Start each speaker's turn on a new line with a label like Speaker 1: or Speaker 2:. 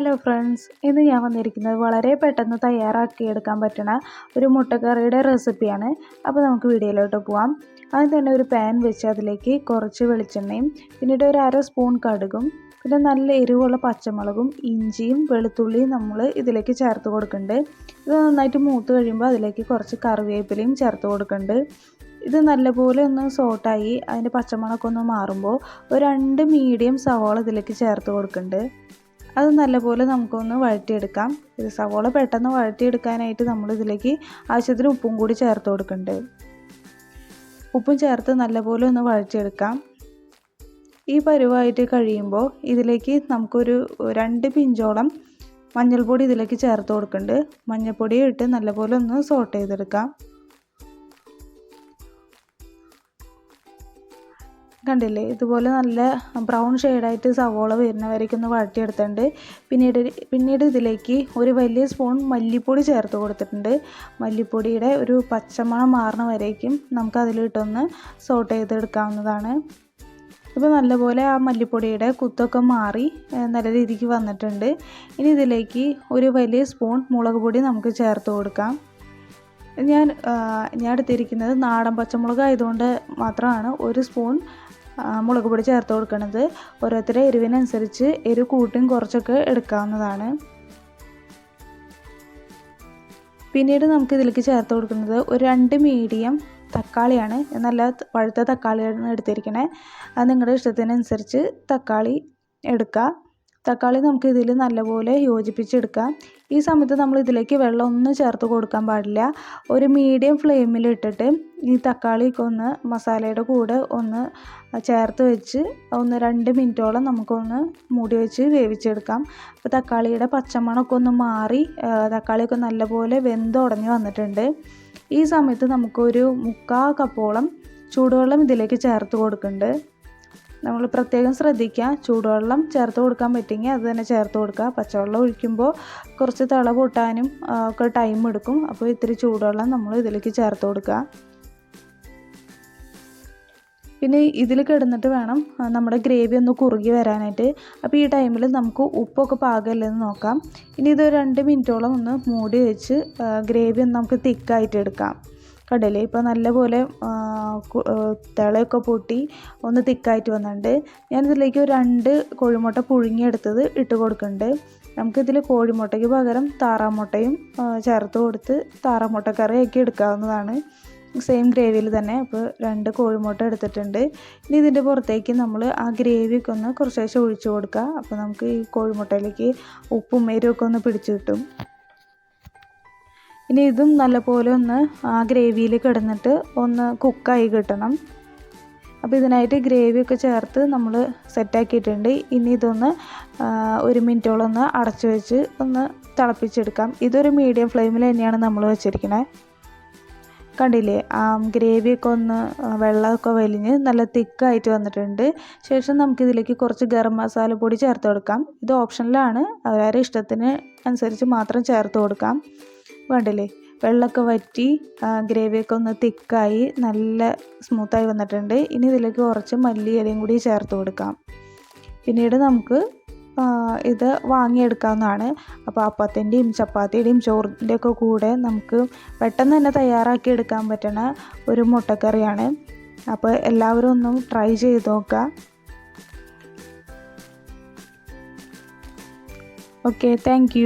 Speaker 1: Hello friends ഇന്ന് ഞാൻ വന്നിരിക്കുന്നത് വളരെ പെട്ടെന്ന് തയ്യാറാക്കിയെടുക്കാൻ പറ്റുന്ന ഒരു മുട്ടക്കറിയുടെ റെസിപ്പിയാണ്. അപ്പോൾ നമുക്ക് വീഡിയോയിലോട്ട് പോവാം. ആദ്യം തന്നെ ഒരു പാൻ വെച്ച് അതിലേക്ക് കുറച്ച് വെളിച്ചെണ്ണയും പിന്നീട് ഒരു അര സ്പൂൺ കടുകും പിന്നെ നല്ല എരിവുള്ള പച്ചമുളകും ഇഞ്ചിയും വെളുത്തുള്ളിയും നമ്മൾ ഇതിലേക്ക് ചേർത്ത് കൊടുക്കുന്നുണ്ട്. ഇത് നന്നായിട്ട് മൂത്ത് കഴിയുമ്പോൾ അതിലേക്ക് കുറച്ച് കറിവേപ്പിലയും ചേർത്ത് കൊടുക്കുന്നുണ്ട്. ഇത് നല്ലപോലെ ഒന്ന് സോട്ടായി അതിന്റെ പച്ചമുളകൊക്കെ ഒന്ന് മാറുമ്പോൾ ഒരു രണ്ട് മീഡിയം സവാള ഇതിലേക്ക് ചേർത്ത് കൊടുക്കുന്നുണ്ട്. അത് നല്ലപോലെ നമുക്കൊന്ന് വഴറ്റിയെടുക്കാം. ഇത് സവോള പെട്ടെന്ന് വഴറ്റിയെടുക്കാനായിട്ട് നമ്മൾ ഇതിലേക്ക് ആവശ്യത്തിന് ഉപ്പും കൂടി ചേർത്ത് കൊടുക്കുന്നുണ്ട് ഉപ്പും ചേർത്ത് നല്ലപോലെ ഒന്ന് വഴറ്റിയെടുക്കാം. ഈ പരുവായിട്ട് കഴിയുമ്പോൾ ഇതിലേക്ക് നമുക്കൊരു രണ്ട് പിഞ്ചോളം മഞ്ഞൾപ്പൊടി ഇതിലേക്ക് ചേർത്ത് കൊടുക്കുന്നുണ്ട് മഞ്ഞൾപ്പൊടി ഇട്ട് നല്ലപോലെ ഒന്ന് സോട്ട് ചെയ്തെടുക്കാം. കണ്ടില്ലേ? ഇതുപോലെ നല്ല ബ്രൗൺ ഷെയ്ഡായിട്ട് സവോള വരുന്ന ഒന്ന് വഴറ്റിയെടുത്തിട്ടുണ്ട്. പിന്നീട് പിന്നീട് ഇതിലേക്ക് ഒരു വലിയ സ്പൂൺ മല്ലിപ്പൊടി ചേർത്ത് കൊടുത്തിട്ടുണ്ട്. മല്ലിപ്പൊടിയുടെ ഒരു പച്ചമണം മാറുന്ന വരേക്കും നമുക്ക് അതിലിട്ടൊന്ന് സോട്ട് ചെയ്തെടുക്കാവുന്നതാണ്. ഇപ്പോൾ നല്ലപോലെ ആ മല്ലിപ്പൊടിയുടെ കുത്തൊക്കെ മാറി നല്ല രീതിക്ക് വന്നിട്ടുണ്ട്. ഇനി ഇതിലേക്ക് ഒരു വലിയ സ്പൂൺ മുളക് പൊടി നമുക്ക് ചേർത്ത് കൊടുക്കാം. ഞാൻ ഞാൻ എടുത്തിരിക്കുന്നത് നാടൻ പച്ചമുളക് ആയതുകൊണ്ട് മാത്രമാണ് ഒരു സ്പൂൺ മുളക് പൊടി ചേർത്ത് കൊടുക്കുന്നത് ഓരോരുത്തരുടെ എരിവിനനുസരിച്ച് എരിവ് കൂട്ടിയും കുറച്ചൊക്കെ എടുക്കാവുന്നതാണ്. പിന്നീട് നമുക്ക് ഇതിലേക്ക് ചേർത്ത് കൊടുക്കുന്നത് ഒരു രണ്ട് മീഡിയം തക്കാളിയാണ്. നല്ല പഴുത്ത തക്കാളിയാണ് എടുത്തിരിക്കണേ. അത് നിങ്ങളുടെ ഇഷ്ടത്തിനനുസരിച്ച് തക്കാളി എടുക്കുക തക്കാളി നമുക്ക് ഇതിൽ നല്ലപോലെ യോജിപ്പിച്ചെടുക്കാം. ഈ സമയത്ത് നമ്മൾ ഇതിലേക്ക് വെള്ളം ഒന്നും ചേർത്ത് കൊടുക്കാൻ പാടില്ല. ഒരു മീഡിയം ഫ്ലെയിമിൽ ഇട്ടിട്ട് ഈ തക്കാളിയൊക്കെ ഒന്ന് മസാലയുടെ കൂടെ ഒന്ന് ചേർത്ത് വെച്ച് ഒന്ന് രണ്ട് മിനിറ്റോളം നമുക്കൊന്ന് മൂടി വെച്ച് വേവിച്ചെടുക്കാം. അപ്പോൾ തക്കാളിയുടെ പച്ചമണമൊക്കെ ഒന്ന് മാറി തക്കാളിയൊക്കെ നല്ലപോലെ വെന്തുടഞ്ഞ് വന്നിട്ടുണ്ട്. ഈ സമയത്ത് നമുക്കൊരു മുക്കാൽ കപ്പോളം ചൂടുവെള്ളം ഇതിലേക്ക് ചേർത്ത് കൊടുക്കുന്നുണ്ട്. നമ്മൾ പ്രത്യേകം ശ്രദ്ധിക്കുക. ചൂടുവെള്ളം ചേർത്ത് കൊടുക്കാൻ പറ്റുമെങ്കിൽ അത് തന്നെ ചേർത്ത് കൊടുക്കുക. പച്ചവെള്ളം ഒഴിക്കുമ്പോൾ കുറച്ച് തിള പൊട്ടാനും ഒക്കെ ടൈം എടുക്കും. അപ്പോൾ ഇത്തിരി ചൂടുവെള്ളം നമ്മൾ ഇതിലേക്ക് ചേർത്ത് കൊടുക്കുക. പിന്നെ ഇതിൽ കിടന്നിട്ട് വേണം നമ്മുടെ ഗ്രേവി ഒന്ന് കുറുകി വരാനായിട്ട്. അപ്പോൾ ഈ ടൈമിൽ നമുക്ക് ഉപ്പൊക്കെ പാകമല്ലെന്ന് നോക്കാം. ഇനി ഇത് രണ്ട് മിനിറ്റോളം ഒന്ന് മൂടി വെച്ച് ഗ്രേവി ഒന്ന് നമുക്ക് തിക്കായിട്ട് എടുക്കാം. കണ്ടില്ലേ ഇപ്പോൾ നല്ലപോലെ തിളയൊക്കെ പൊട്ടി ഒന്ന് തിക്കായിട്ട് വന്നിട്ടുണ്ട്. ഞാനിതിലേക്ക് ഒരു രണ്ട് കോഴിമുട്ട പുഴുങ്ങിയെടുത്തത് ഇട്ട് കൊടുക്കുന്നുണ്ട്. നമുക്കിതിൽ കോഴിമുട്ടയ്ക്ക് പകരം താറാമുട്ടയും ചേർത്ത് കൊടുത്ത് താറാമുട്ട കറിയാക്കി എടുക്കാവുന്നതാണ്. സെയിം ഗ്രേവിയിൽ തന്നെ അപ്പോൾ രണ്ട് കോഴിമുട്ട എടുത്തിട്ടുണ്ട്. ഇനി ഇതിന്റെ പുറത്തേക്ക് നമ്മൾ ആ ഗ്രേവിയൊക്കെ ഒന്ന് കുറച്ച് ഒഴിച്ചു കൊടുക്കുക അപ്പോൾ നമുക്ക് ഈ കോഴിമുട്ടയിലേക്ക് ഉപ്പും എരിവൊക്കെ ഒന്ന് പിടിച്ചു കിട്ടും. ഇനി ഇതും നല്ലപോലെ ഒന്ന് ആ ഗ്രേവിയിൽ കിടന്നിട്ട് ഒന്ന് കുക്കായി കിട്ടണം. അപ്പോൾ ഇതിനായിട്ട് ഗ്രേവിയൊക്കെ ചേർത്ത് നമ്മൾ സെറ്റാക്കിയിട്ടുണ്ട്. ഇനി ഇതൊന്ന് ഒരു മിനിറ്റോളം ഒന്ന് അടച്ചു വെച്ച് ഒന്ന് തിളപ്പിച്ചെടുക്കാം. ഇതൊരു മീഡിയം ഫ്ലെയിമിൽ തന്നെയാണ് നമ്മൾ വെച്ചിരിക്കുന്നത് കണ്ടില്ലേ ആ ഗ്രേവിയൊക്കെ ഒന്ന് വെള്ളമൊക്കെ വലിഞ്ഞ് നല്ല തിക്കായിട്ട് വന്നിട്ടുണ്ട്. ശേഷം നമുക്കിതിലേക്ക് കുറച്ച് ഗരം മസാല പൊടി ചേർത്ത് കൊടുക്കാം. ഇത് ഓപ്ഷനിലാണ്. അവരവരുടെ ഇഷ്ടത്തിന് അനുസരിച്ച് മാത്രം ചേർത്ത് കൊടുക്കാം. വേണ്ടില്ലേ? വെള്ളമൊക്കെ വറ്റി ഗ്രേവിയൊക്കെ ഒന്ന് തിക്കായി നല്ല സ്മൂത്തായി വന്നിട്ടുണ്ട്. ഇനി ഇതിലേക്ക് കുറച്ച് മല്ലി ഇലയും കൂടി ചേർത്ത് കൊടുക്കാം. പിന്നീട് നമുക്ക് ഇത് വാങ്ങിയെടുക്കാവുന്നതാണ്. അപ്പോൾ അപ്പത്തിന്റെയും ചപ്പാത്തിയുടെയും ചോറിന്റെ ഒക്കെ കൂടെ നമുക്ക് പെട്ടെന്ന് തന്നെ തയ്യാറാക്കി എടുക്കാൻ പറ്റുന്ന ഒരു മുട്ടക്കറിയാണ്. അപ്പോൾ എല്ലാവരും ഒന്നും ട്രൈ ചെയ്ത് നോക്കുക. Okay thank